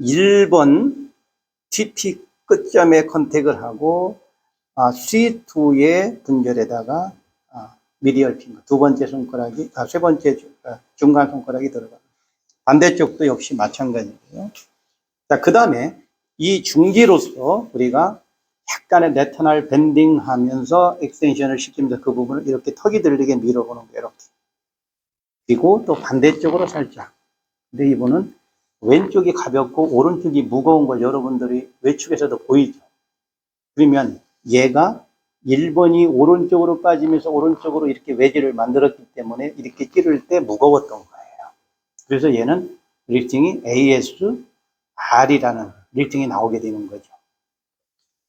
1번 TP 끝점에 컨택을 하고 아, C2의 분절에다가 아, 미디얼 핑거 두 번째 손가락이 아, 세 번째 주- 아, 중간 손가락이 들어가. 반대쪽도 역시 마찬가지고요. 자, 그 다음에 이 중지로서 우리가 약간의 레터널 밴딩 하면서 익스텐션을 시키면서 그 부분을 이렇게 턱이 들리게 밀어보는 거예요. 이렇게. 그리고 또 반대쪽으로 살짝. 근데 이분은 왼쪽이 가볍고 오른쪽이 무거운 걸 여러분들이 외축에서도 보이죠. 그러면 얘가 1번이 오른쪽으로 빠지면서 오른쪽으로 이렇게 외지를 만들었기 때문에 이렇게 찌를 때 무거웠던 거예요. 그래서 얘는 리팅이 ASR이라는 리팅이 나오게 되는 거죠.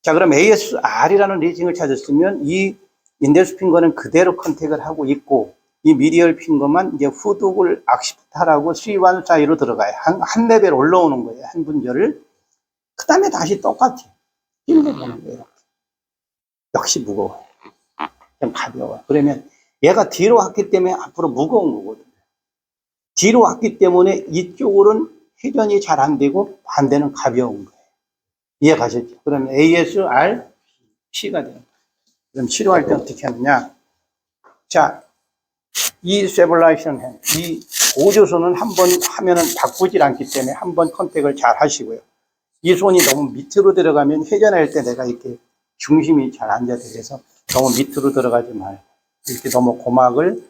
자, 그럼 ASR이라는 리팅을 찾았으면 이 인덱스 핑거는 그대로 컨택을 하고 있고 이 미디얼 핑거만 이제 후독을 악시프타라고 C1 사이로 들어가요. 한, 한 레벨 올라오는 거예요. 한 분절을. 그 다음에 다시 똑같이 찔러보는 거예요. 역시 무거워요. 좀 가벼워요. 그러면 얘가 뒤로 왔기 때문에 앞으로 무거운 거거든요. 뒤로 왔기 때문에 이쪽으로는 회전이 잘 안 되고 반대는 가벼운 거예요. 이해 가셨죠? 그러면 ASR, P가 거예요. 그럼 치료할 때 어떻게 하느냐? 자, 이 세블라이션 핸, 이 보조손은 한 번 하면은 바꾸질 않기 때문에 한 번 컨택을 잘 하시고요. 이 손이 너무 밑으로 들어가면 회전할 때 내가 이렇게 중심이 잘안 잡게 돼서 너무 밑으로 들어가지 말고 이렇게 너무 고막을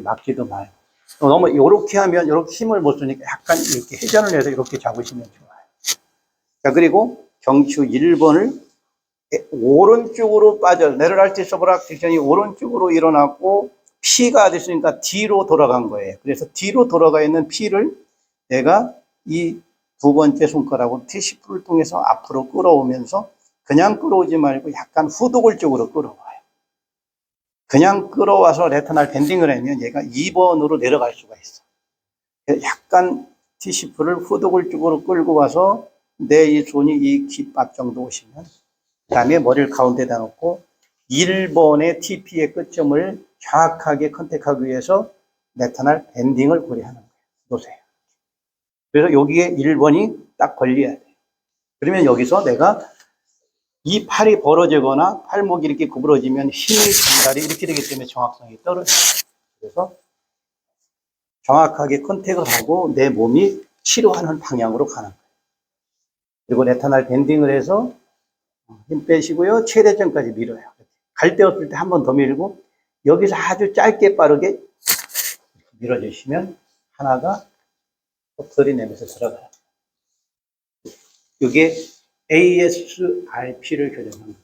막지도 말고 또 너무 이렇게 하면 이렇게 힘을 못 쓰니까 약간 이렇게 회전을 해서 이렇게 잡으시면 좋아요. 자 그리고 경추 1번을 오른쪽으로 빠져 내려랄티 서브락 딕션이 오른쪽으로 일어났고 P가 됐으니까 뒤로 돌아간 거예요. 그래서 뒤로 돌아가 있는 P를 내가 이 두 번째 손가락으로 T10를 통해서 앞으로 끌어오면서 그냥 끌어오지 말고 약간 후독을 쪽으로 끌어와요. 그냥 끌어와서 레터널 밴딩을 하면 얘가 2번으로 내려갈 수가 있어. 약간 T10를 후독을 쪽으로 끌고 와서 내 이 손이 이 깃밥 정도 오시면 그 다음에 머리를 가운데다 놓고 1번의 TP의 끝점을 정확하게 컨택하기 위해서 레터널 밴딩을 고려하는 거예요. 놓으세요. 그래서 여기에 1번이 딱 걸려야 돼. 그러면 여기서 내가 이 팔이 벌어지거나 팔목이 이렇게 구부러지면 힘이 전달이 이렇게 되기 때문에 정확성이 떨어져요. 그래서 정확하게 컨택을 하고 내 몸이 치료하는 방향으로 가는 거예요. 그리고 레터널 밴딩을 해서 힘 빼시고요. 최대점까지 밀어요. 갈 데 없을 때 한 번 더 밀고 여기서 아주 짧게 빠르게 밀어주시면 하나가 소리 내면서 들어가요. 이게 ASRP를 교정합니다.